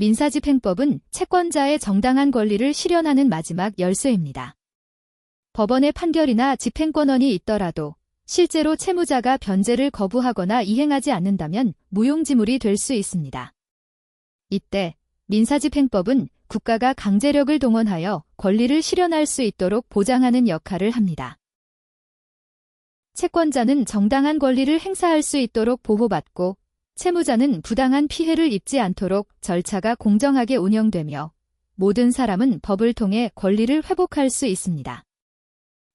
민사집행법은 채권자의 정당한 권리를 실현하는 마지막 열쇠입니다. 법원의 판결이나 집행권원이 있더라도 실제로 채무자가 변제를 거부하거나 이행하지 않는다면 무용지물이 될 수 있습니다. 이때 민사집행법은 국가가 강제력을 동원하여 권리를 실현할 수 있도록 보장하는 역할을 합니다. 채권자는 정당한 권리를 행사할 수 있도록 보호받고 채무자는 부당한 피해를 입지 않도록 절차가 공정하게 운영되며 모든 사람은 법을 통해 권리를 회복할 수 있습니다.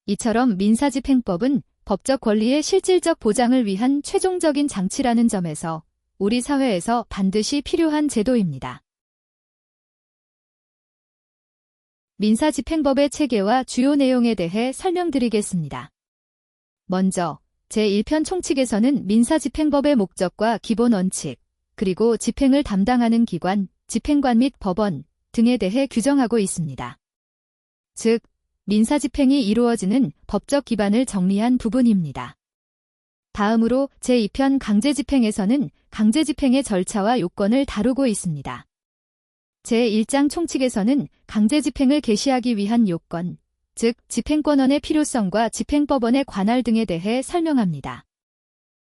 이처럼 민사집행법은 법적 권리의 실질적 보장을 위한 최종적인 장치라는 점에서 우리 사회에서 반드시 필요한 제도입니다. 민사집행법의 체계와 주요 내용에 대해 설명드리겠습니다. 먼저 제1편 총칙에서는 민사집행법의 목적과 기본 원칙, 그리고 집행을 담당하는 기관, 집행관 및 법원 등에 대해 규정하고 있습니다. 즉, 민사집행이 이루어지는 법적 기반을 정리한 부분입니다. 다음으로 제2편 강제집행에서는 강제집행의 절차와 요건을 다루고 있습니다. 제1장 총칙에서는 강제집행을 개시하기 위한 요건, 즉 집행권원의 필요성과 집행법원의 관할 등에 대해 설명합니다.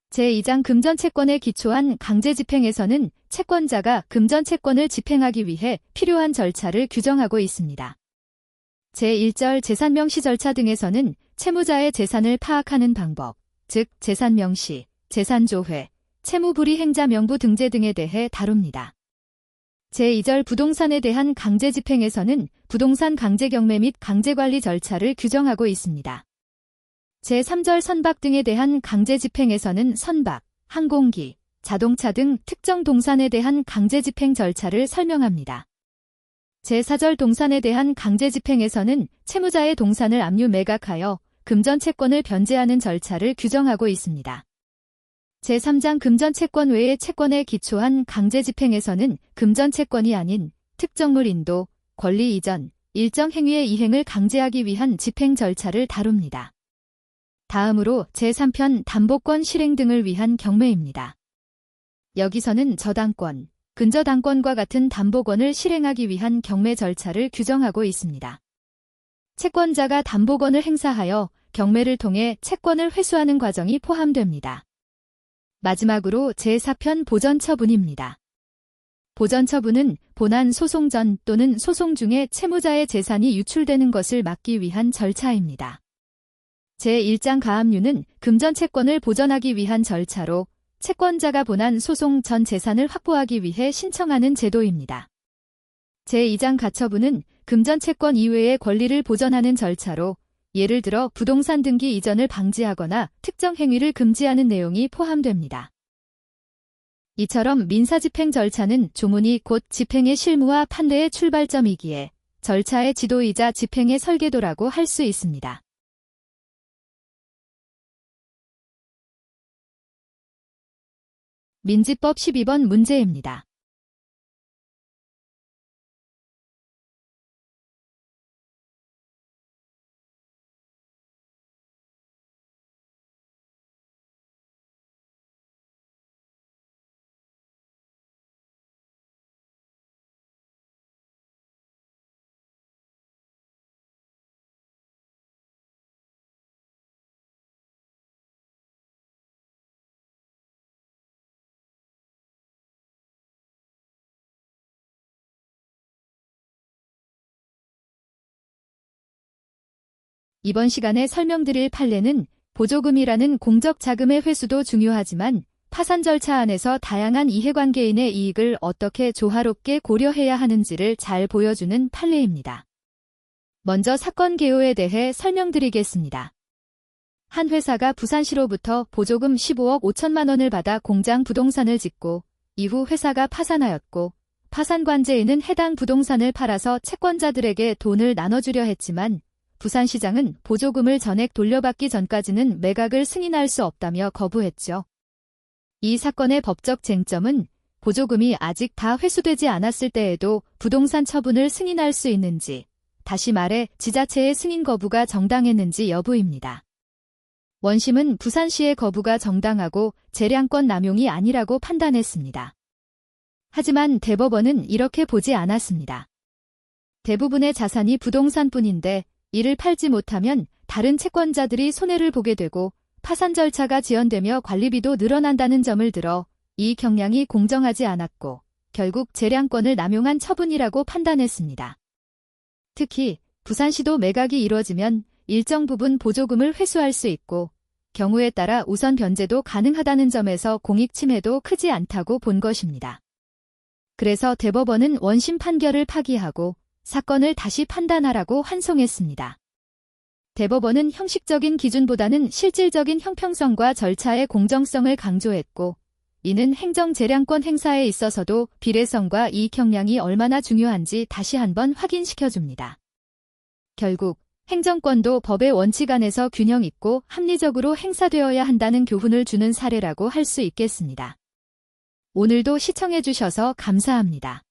제2장 금전채권에 기초한 강제집행에서는 채권자가 금전채권을 집행하기 위해 필요한 절차를 규정하고 있습니다. 제1절 재산명시 절차 등에서는 채무자의 재산을 파악하는 방법, 즉 재산명시, 재산조회, 채무불이행자 명부 등재 등에 대해 다룹니다. 제2절 부동산에 대한 강제 집행에서는 부동산 강제 경매 및 강제 관리 절차를 규정하고 있습니다. 제3절 선박 등에 대한 강제 집행에서는 선박, 항공기, 자동차 등 특정 동산에 대한 강제 집행 절차를 설명합니다. 제4절 동산에 대한 강제 집행에서는 채무자의 동산을 압류 매각하여 금전 채권을 변제하는 절차를 규정하고 있습니다. 제3장 금전채권 외의 채권에 기초한 강제집행에서는 금전채권이 아닌 특정물 인도, 권리 이전, 일정 행위의 이행을 강제하기 위한 집행 절차를 다룹니다. 다음으로 제3편 담보권 실행 등을 위한 경매입니다. 여기서는 저당권, 근저당권과 같은 담보권을 실행하기 위한 경매 절차를 규정하고 있습니다. 채권자가 담보권을 행사하여 경매를 통해 채권을 회수하는 과정이 포함됩니다. 마지막으로 제4편 보전 처분입니다. 보전 처분은 본안 소송 전 또는 소송 중에 채무자의 재산이 유출되는 것을 막기 위한 절차입니다. 제1장 가압류는 금전 채권을 보전하기 위한 절차로 채권자가 본안 소송 전 재산을 확보하기 위해 신청하는 제도입니다. 제2장 가처분은 금전 채권 이외의 권리를 보전하는 절차로 예를 들어 부동산 등기 이전을 방지하거나 특정 행위를 금지하는 내용이 포함됩니다. 이처럼 민사집행 절차는 조문이 곧 집행의 실무와 판례의 출발점이기에 절차의 지도이자 집행의 설계도라고 할 수 있습니다. 민지법 12번 문제입니다. 이번 시간에 설명드릴 판례는 보조금이라는 공적 자금의 회수도 중요하지만 파산 절차 안에서 다양한 이해관계인의 이익을 어떻게 조화롭게 고려해야 하는지를 잘 보여주는 판례입니다. 먼저 사건 개요에 대해 설명드리겠습니다. 한 회사가 부산시로부터 보조금 15억 5천만 원을 받아 공장 부동산을 짓고 이후 회사가 파산하였고 파산관제인은 해당 부동산을 팔아서 채권자들에게 돈을 나눠주려 했지만 부산시장은 보조금을 전액 돌려받기 전까지는 매각을 승인할 수 없다며 거부했죠. 이 사건의 법적 쟁점은 보조금이 아직 다 회수되지 않았을 때에도 부동산 처분을 승인할 수 있는지, 다시 말해 지자체의 승인 거부가 정당했는지 여부입니다. 원심은 부산시의 거부가 정당하고 재량권 남용이 아니라고 판단했습니다. 하지만 대법원은 이렇게 보지 않았습니다. 대부분의 자산이 부동산뿐인데 이를 팔지 못하면 다른 채권자들이 손해를 보게 되고 파산 절차가 지연되며 관리비도 늘어난다는 점을 들어 이 경량이 공정하지 않았고 결국 재량권을 남용한 처분이라고 판단했습니다. 특히 부산시도 매각이 이루어지면 일정 부분 보조금을 회수할 수 있고 경우에 따라 우선 변제도 가능하다는 점에서 공익 침해도 크지 않다고 본 것입니다. 그래서 대법원은 원심 판결을 파기하고 사건을 다시 판단하라고 환송했습니다. 대법원은 형식적인 기준보다는 실질적인 형평성과 절차의 공정성을 강조했고, 이는 행정 재량권 행사에 있어서도 비례성과 이익 형량이 얼마나 중요한지 다시 한번 확인시켜줍니다. 결국 행정권도 법의 원칙 안에서 균형 있고 합리적으로 행사되어야 한다는 교훈을 주는 사례라고 할 수 있겠습니다. 오늘도 시청해주셔서 감사합니다.